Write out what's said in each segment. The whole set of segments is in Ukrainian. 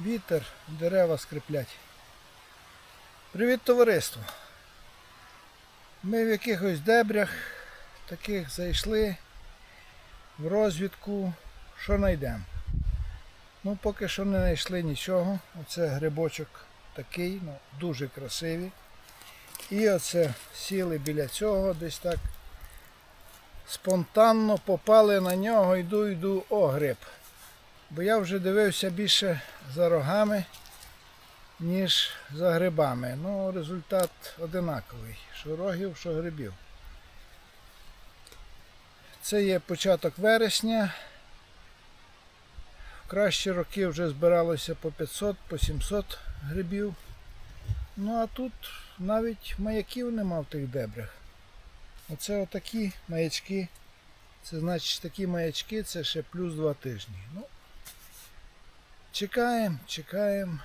Вітер, дерева скриплять. Привіт, товариство! Ми в якихось дебрях таких зайшли в розвідку, що знайдемо. Ну, поки що не знайшли нічого. Оце грибочок такий, ну, дуже красивий. І оце сіли біля цього, десь так спонтанно попали на нього, йду, йду, о, гриб. Бо я вже дивився більше за рогами, ніж за грибами. Ну, результат одинаковий. Що рогів, що грибів. Це є початок вересня. В кращі роки вже збиралося по 500, по 700 грибів. Ну а тут навіть маяків нема в тих дебрях. Оце отакі маячки. Це значить такі маячки це ще плюс 2 тижні. Ну, чекаємо, чекаємо.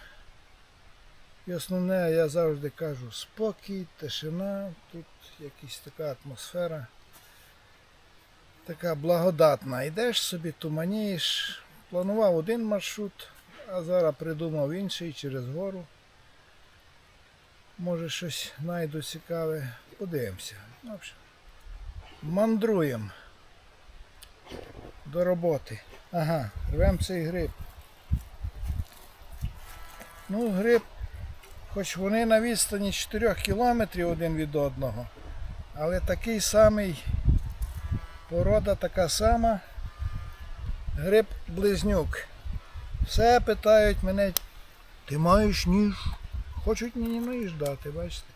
І основне, я завжди кажу, спокій, тишина, тут якась така атмосфера. Така благодатна. Йдеш собі, туманієш. Планував один маршрут, а зараз придумав інший через гору. Може щось знайду цікаве. Подивимося. Мандруємо до роботи. Ага, рвемо цей гриб. Ну, гриб, хоч вони на відстані 4 кілометрів один від одного, але такий самий, порода така сама. Гриб близнюк. Все питають мене, ти маєш ніж? Хочуть мені ніж дати, бачите?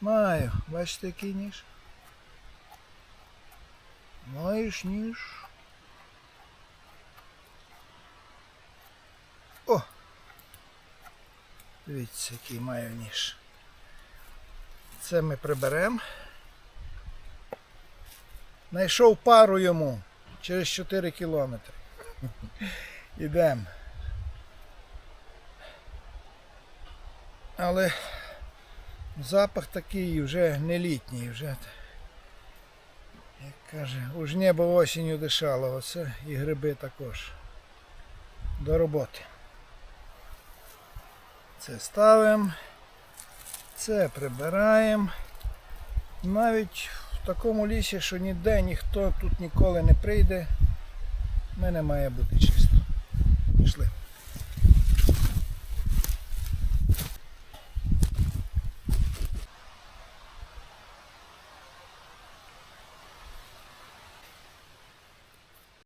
Маю, бачите, який ніж? Маєш ніж? О! Дивіться, який маю ніж. Це ми приберемо. Найшов пару йому через 4 кілометри. Ідемо. Але запах такий вже не літній, вже. Як каже, уж небо осінню дишало, оце і гриби також. До роботи. Це ставимо, це прибираємо. Навіть в такому лісі, що ніде ніхто тут ніколи не прийде, в мене має бути чисто. Пішли.